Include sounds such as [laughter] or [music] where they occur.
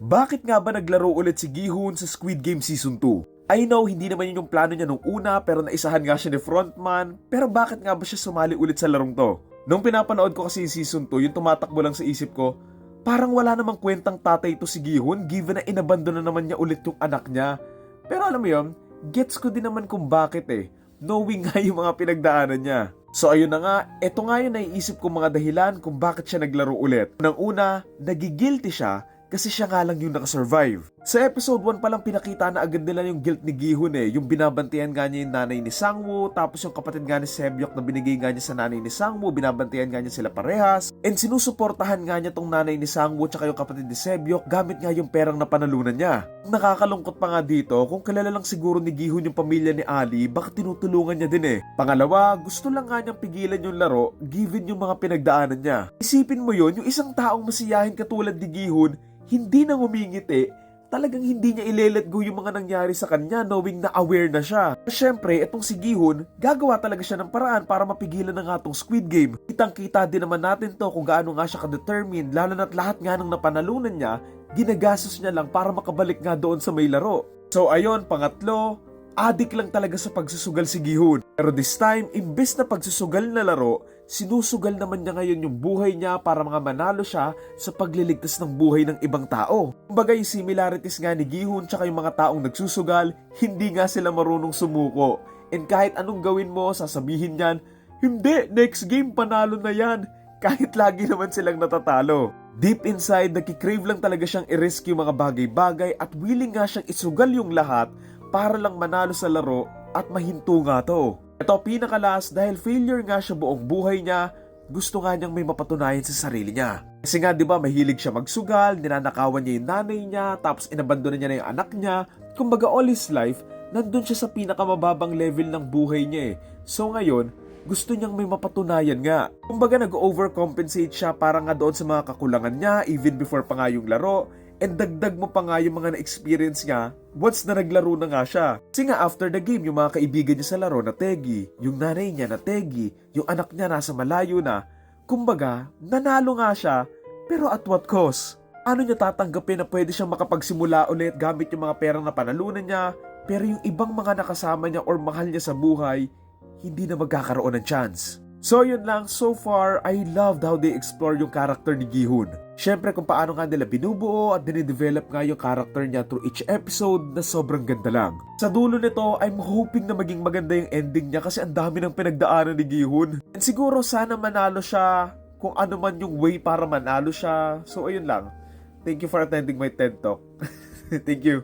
Bakit nga ba naglaro ulit si Gihun sa Squid Game Season 2? I know, hindi naman yun yung plano niya nung una pero naisahan nga siya ni Frontman. Pero bakit nga ba siya sumali ulit sa larong to? Nung pinapanood ko kasi yung Season 2, yung tumatakbo lang sa isip ko, parang wala namang kwentang tatay to si Gihun given na inabandon na naman niya ulit yung anak niya. Pero alam mo yun, gets ko din naman kung bakit eh. Knowing nga yung mga pinagdaanan niya. So ayun na nga, eto nga yung naiisip kong mga dahilan kung bakit siya naglaro ulit. Nang una, nagigilty siya kasi siya nga lang yung nakasurvive. Sa episode 1 pa lang pinakita na agad nila yung guilt ni Gihun eh. Yung binabantayan nga niya yung nanay ni Sangwoo, tapos yung kapatid nga ni Sebyok na binigay nga niya sa nanay ni Sangwoo, binabantayan nga niya sila parehas. And sinusuportahan nga niya tong nanay ni Sangwoo tsaka yung kapatid ni Sebyok gamit nga yung perang napanalunan niya. Nakakalungkot pa nga dito, kung kilala lang siguro ni Gihun yung pamilya ni Ali, baka tinutulungan niya din eh. Pangalawa, gusto lang nga niyang pigilan yung laro given yung mga pinagdaanan niya. Isipin mo yun, yung isang taong masiyahin katulad ni Gihun, hindi na ngumingiti, talagang hindi niya ile-let go yung mga nangyari sa kanya knowing na aware na siya. Siyempre, itong si Gihun, gagawa talaga siya ng paraan para mapigilan na nga tong Squid Game. Kitang-kita din naman natin to kung gaano nga siya ka-determined, lalo na't lahat nga ng napanalunan niya, ginagastos niya lang para makabalik nga doon sa may laro. So ayun, pangatlo, adik lang talaga sa pagsusugal si Gihun. Pero this time, imbes na pagsusugal na laro, sinusugal naman niya ngayon yung buhay niya para mga manalo siya sa pagliligtas ng buhay ng ibang tao. Kumbaga yung similarities nga ni Gihun tsaka yung mga taong nagsusugal, hindi nga sila marunong sumuko. And kahit anong gawin mo, sasabihin niyan, hindi, next game panalo na yan. [laughs] Kahit lagi naman silang natatalo. Deep inside, nagkikrave lang talaga siyang yung mga bagay-bagay at willing nga siyang isugal yung lahat para lang manalo sa laro at mahinto nga to. Ito pinakalas dahil failure nga siya buong buhay niya, gusto nga niyang may mapatunayan sa sarili niya. Kasi nga 'di ba mahilig siya magsugal, ninanakawan niya yung nanay niya, tapos inabandona niya na yung anak niya. Kumbaga all his life, nandun siya sa pinakamababang level ng buhay niya eh. So ngayon, gusto niyang may mapatunayan nga. Kumbaga nag-overcompensate siya para nga doon sa mga kakulangan niya even before pa nga yung laro. And dagdag mo pa nga yung mga na-experience niya once na naglaro na nga siya. Kasi nga after the game, yung mga kaibigan niya sa laro na tegi, yung nanay niya na tegi, yung anak niya nasa malayo na. Kumbaga, nanalo nga siya, pero at what cost? Ano niya tatanggapin na pwede siyang makapagsimula ulit gamit yung mga perang na panalunan niya, pero yung ibang mga nakasama niya or mahal niya sa buhay, hindi na magkakaroon ng chance. So yun lang, so far, I loved how they explore yung character ni Gihun. Siyempre kung paano nga nila binubuo at dinidevelop nga yung character niya through each episode na sobrang ganda lang. Sa dulo nito, I'm hoping na maging maganda yung ending niya kasi ang dami ng pinagdaanan ni Gihun. And siguro sana manalo siya kung ano man yung way para manalo siya. So ayun lang. Thank you for attending my TED Talk. [laughs] Thank you.